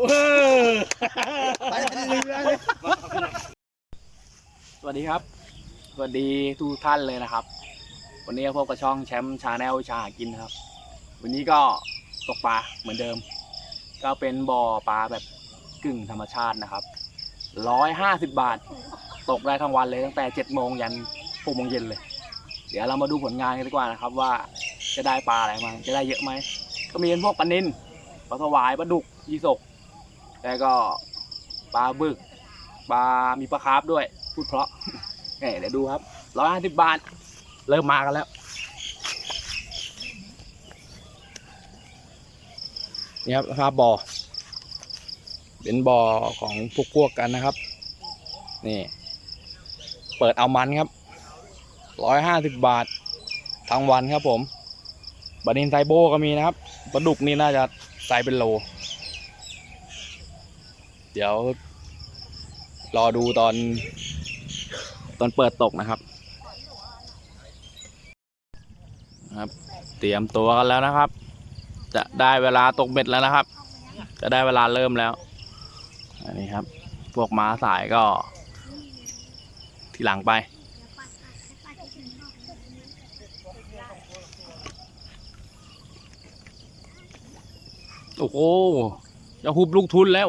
ไปลืมแล้วเลยสวัสดีครับ สวัสดีทุกท่านเลยนะครับ วันนี้พบกับช่องแชมป์ชาแนลชาหากินครับ วันนี้ก็ตกปลาเหมือนเดิม ก็เป็นบ่อปลาแบบกึ่งธรรมชาตินะครับร้อยห้าสิบบาท ตกได้ทั้งวันเลยตั้งแต่เจ็ดโมงยันหกโมงเย็นเลย เดี๋ยวเรามาดูผลงานกันดีกว่านะครับว่าจะได้ปลาอะไรมาจะได้เยอะไหมก็มีเป็นพวกปลานิลปลาสวายปลาดุกยีสก แล้วก็ปลาบึกปลามีปลาคาร์ฟด้วย พูดเพราะเเดี๋ยวดูครับร้อยห้าสิบบาท เริ่มมากันแล้วนี่ครับครับบ่อเป็นบ่อของพวกพวกกันนะครับ นี่ เปิดเอามันครับร้อยห้าสิบบาททั้งวันครับผมบานินไซโบก็มีนะครับปลาดุกนี่น่าจะไซส์เป็นโล เดี๋ยว รอดูตอน ตอนเปิดตกนะครับ ครับ เตรียมตัวกันแล้วนะครับ จะได้เวลาตกเบ็ดแล้วนะครับ จะได้เวลาเริ่มแล้วอันนี้ครับ พวกม้าสายก็ ทีหลังไปโอ้โหจะหุบลูกทุนแล้ว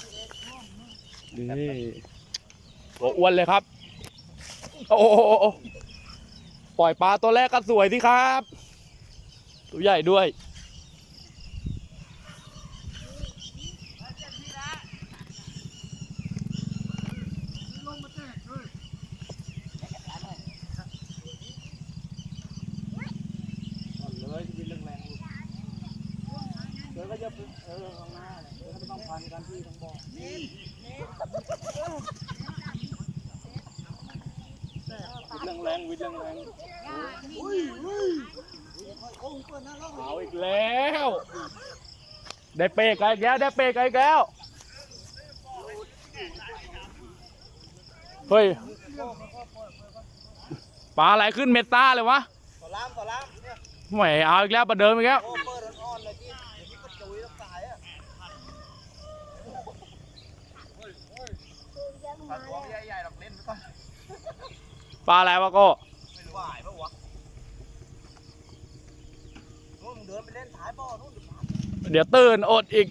นี่ตัวอ้วนเลยครับ โอ้โหปล่อยปลาตัวแรกก็สวยสิครับ ตัวใหญ่ด้วยเลยจะบินแรงๆเดี๋ยวก็ จะเออข้างหน้าเนี่ยเดี๋ยวก็ต้องพันกันที่ทั้งบ่อวิดแรงๆวิดแรงๆเอาอีกแล้ว ได้เปกอีกแล้วได้เปกอีกแล้ว เฮ้ยปลาอะไรขึ้นเมตาเลยวะ ต่อล้ามต่อล้ามเนี่ยแหมเอาอีกแล้วประเดิมอีกแล้ว โอ้เปิดอ่อนๆเลยที่เดี๋ยวนี้ก็จุยต้องตายอะ ปลาตัวใหญ่ๆหรอกเล่นไปก่อน ปลาอะไรวะโก็ไม่รู้ว่าหายปะวะนู่นมึงเดินไปเล่นท้ายบ่อนู่นเดี๋ยวปลาเดี๋ยวตื่นอดอีก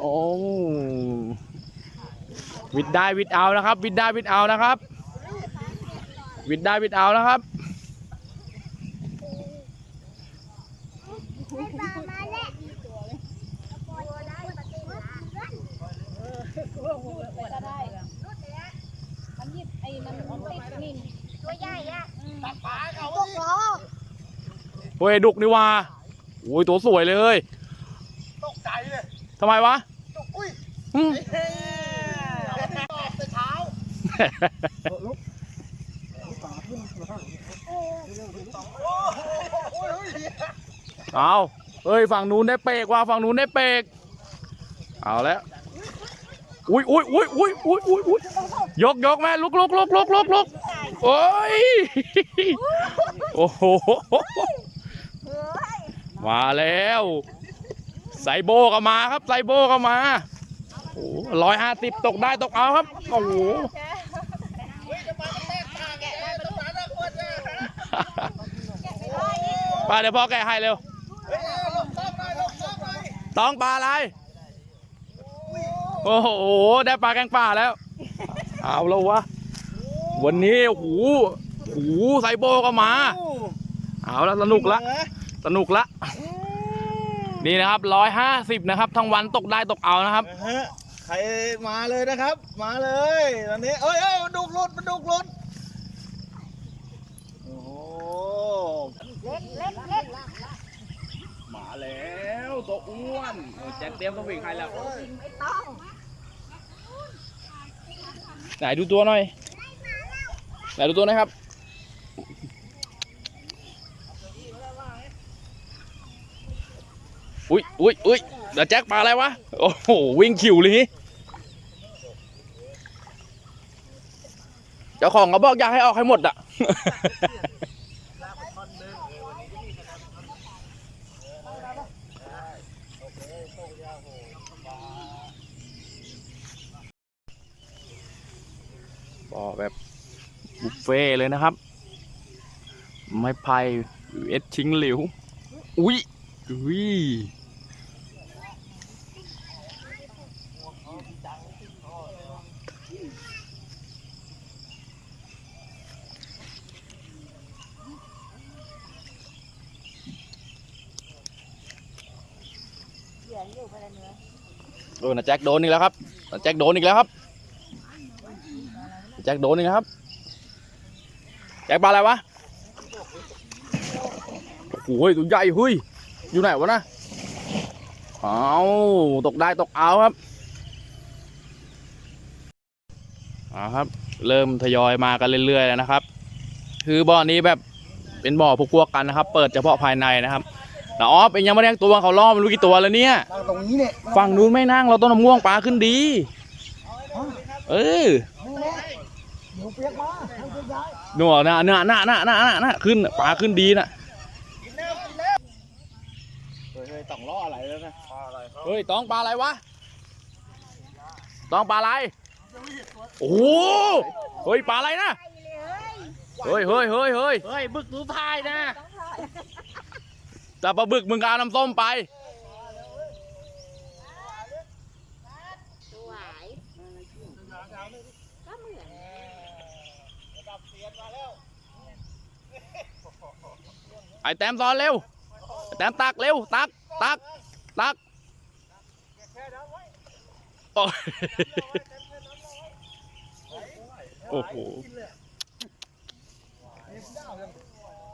โอ้วิดได้วิดเอานะครับ วิดได้วิดเอานะครับ วิดได้วิดเอานะครับ ก็ได้มันยิบไอ้มันติดนี่ตัวใหญ่อะ ปลาเขา พวกล้อ เฮ้ยดุกนี่ว่าโอ้ยตัวสวยเลยเฮ้ยตกใจเลยทำไมวะตกอุ้ยอืมเฮ้ยตอกแต่เช้าเอาเฮ้ยฝั่งนู้นได้เปกว่ะฝั่งนู้นได้เปกเอาแล้วอุ้ยอุ้ยอุ้ยอุ้ยอุ้ยอุ้ยอุ้ยยกยกแม่ลุกลุกลุกลุกลุกลุกโอ้ยโอ้โห มาแล้วไซโบก็มาครับไซโบก็มาโอ้ร้อยห้าสิบตกได้ตกเอาครับโอ้โหป้าเดี๋ยวพ่อแกให้เร็วต้องปลาอะไร โอ้โห ได้ปลาแกงป่าแล้ว เอาแล้ววะ วันนี้โอ้โหโอ้โหไซโบก็มา เอาแล้วสนุกละ สนุกละนี่นะครับร้อยห้าสิบนะครับ ทั้งวันตกได้ตกเอานะครับนะฮะใครมาเลยนะครับ มาเลยตอนนี้เอ้ยเอ้ยมันดุกหลุดมันดุกหลุดโอ้โหเล็กเล็กเล็กมาแล้วตัวอ้วนเออแจ็คเตรียมต้องวิ่งใครแล้วไม่ต้องไหนดูตัวหน่อยไหนดูตัวหน่อยครับ อุ้ยอุ้ยอุ้ยเดี๋ยวแจ็คปลาอะไรวะ โอ้โห วิ่งขิวเลยนี่เจ้าของเขาบอกอยากให้ออกให้หมดอะ บ่อแบบบุฟเฟ่เลยนะครับ ไม้ไผ่เอสชิงหลิว อุ้ย อุ้ยเหยื่ออยู่ไปเลยเนื้อโดนะแจ็คโดนอีกแล้วครับนะแจ็คโดนอีกแล้วครับ แจ็คโดนอีกแล้วครับ แจ็คปลาอะไรวะ โอ้โหตัวใหญ่เฮ้ย อยู่ไหนวะนะเอาตกได้ตกเอาครับเอาครับ เริ่มทยอยมากันเรื่อยๆแล้วนะครับ คือบ่อนี้แบบเป็นบ่อพวกๆกันนะครับ เปิดเฉพาะภายในนะครับแต่ออฟเองยังไม่ได้ตัวเขาล่อไม่รู้กี่ตัวแล้วเนี่ยนั่งตรงนี้เนี่ยฝั่งนู้นไม่นั่งเราต้นมะม่วงปลาขึ้นดี เออนี่แหละเดี๋ยวเปียกมาให้เปียกย้ายหนูน่ะน่ะน่ะน่ะน่ะน่ะน่ะขึ้นปลาขึ้นดีน่ะ เฮ้ยต้องล้ออะไรแล้วนะอะไรครับ เฮ้ยตองปลาอะไรวะตองปลาอะไรโอ้โหเฮ้ยปลาอะไรนะไปเลยเฮ้ยเฮ้ยเฮ้ยเฮ้ยเฮ้ยเฮ้ยบึกดูพายนะต้องถ่ายแต่ปลาบึกมึงก็เอาน้ำส้มไปสวยก็เหมือนไอ้แต้มซ้อนเร็วไอ้แต้มตักเร็วตักตักตัก โอ้ยโอ้โห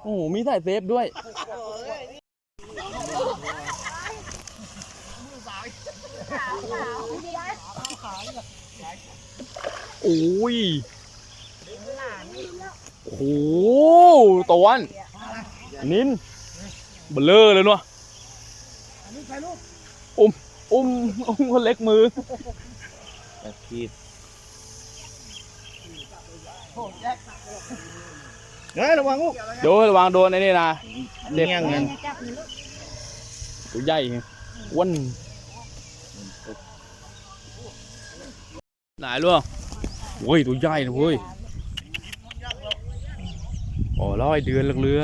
โอ้โห มีสายเซฟด้วย โอ้ย โอ้โหตะวัน นินเบลเลอร์เลยเนาะอุ้ม อุ้มอุ้มคนเล็กมือเฮ้ยระวังลูกโดนระวังโดนไอ้นี่นะเด็กเงี้ยเงินจับมือลูกตัวใหญ่อ้วนไหนล่วงโอ้ยตัวใหญ่นะเว้ยโอ้ร้อยเดือนเรือ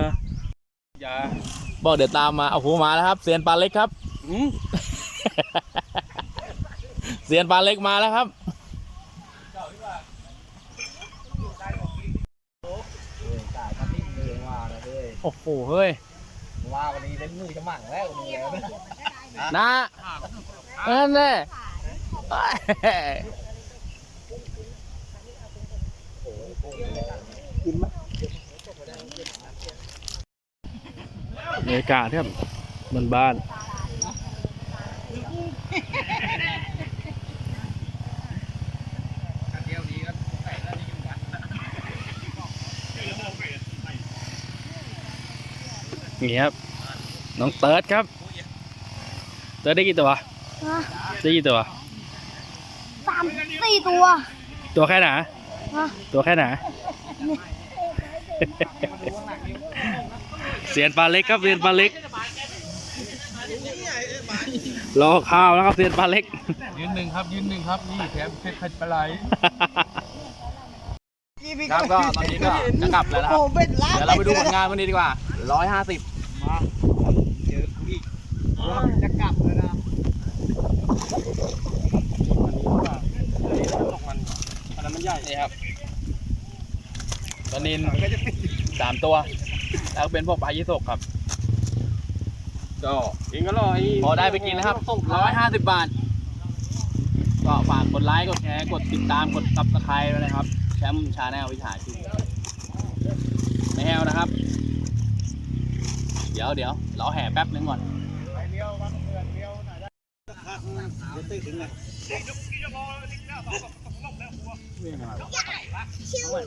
อย่าบอกเดี๋ยวตามมาเอาหูมาแล้วครับเซียนปลาเล็กครับ เซียนปลาเล็กมาแล้วครับจ่ายมาติ้งเลยว่านะเฮ้ยโอ้โหเฮ้ยว่าวันนี้เล่นมือจะหมั่งแล้ววันนี้แล้วนะนะนั่นแหละบรรยากาศครับมันบ้าน นี่ครับ น้องเติร์ดครับ เติร์ดได้กี่ตัวได้กี่ตัวสามสี่ตัว ตัวแค่ไหนฮะตัวแค่ไหนเสียนปลาเล็กครับเสียนปลาเล็กรอข้าวแล้วครับเสียนปลาเล็ก ยืนหนึ่งครับ ยืนหนึ่งครับ นี่แถมเพชรพันปลาไหลครับก็ตอนนี้ก็จะกลับแล้วนะครับโอ้เป็นล้านเดี๋ยวเราไปดูผลงานวันนี้ดีกว่า ร้อยห้าสิบเจอกูอีกจะกลับเลยนะอันนั้นมันใหญ่นี่ครับปลานินสามตัว แล้วก็เป็นพวกปลายี่สกครับ ก็เองก็รอไอ้พอได้ไปกินนะครับร้อยห้าสิบบาท ก็ฝากกดไลค์ กดแชร์ กดติดตาม กดซับสไครต์ด้วยนะครับ แชมป์ชาแนลวิชาชีพไม่แฮวนะครับ ดี๋ยวเดี๋ยวเราแห่แป๊บนึงก่อนไ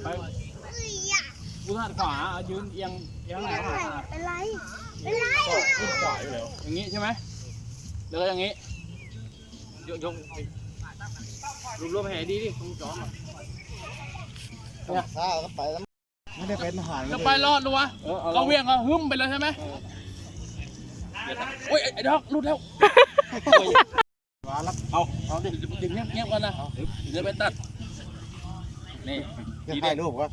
ปกูถนัดขวายืนเอียงเอียงไหนเป็นไรเป็นไรขึ้นขวาอยู่แล้วอย่างนี้ใช่ไหมแล้วก็อย่างนี้ยกยกรวมรวมแห่ดีดิตรงจอมเนี่ยข้าวก็ไปแล้ว ไม่ได้เป็นทหารจะไปรอดดูวะเราเวียงก็หึ่มไปเลยใช่ไหมโอ้ยไอ้ดอกรุดแล้วเอาเอาดิดึงเงียบๆกันนะเดี๋ยวไปตัดนี่จะถ่ายรูปวะ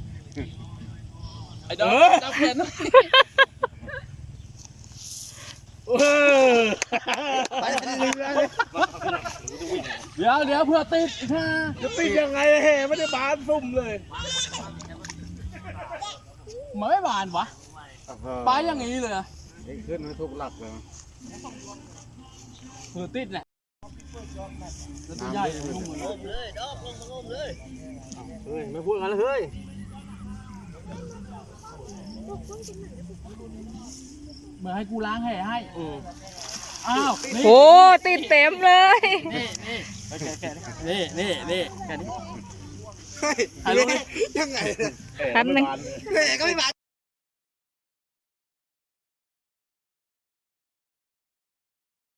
ไอ้ดอกจับแขนหน่อยไปลืมแล้วเดี๋ยวเดี๋ยวเพื่อติดนะจะติดยังไงแห่ไม่ได้บานซุ่มเลยเห มือนไม่บานวะปลาอย่างนี้เลยอะขึ้นมาทุกหลักเลยเพื่อติดเนี่ยแล้วตัวใหญ่ลุ่มเลยเฮ้ยไม่พูดกันเลยเฮ้ยเหมือนให้กูล้างแห่ให้อ้าวนี่โอ้ติดเต็มเลย นี่นี่นี่นี่นี่แค่นี้ เฮ้ยถ่ายรูปดิยังไงคันหนึ่งแห่ก็ไม่บาน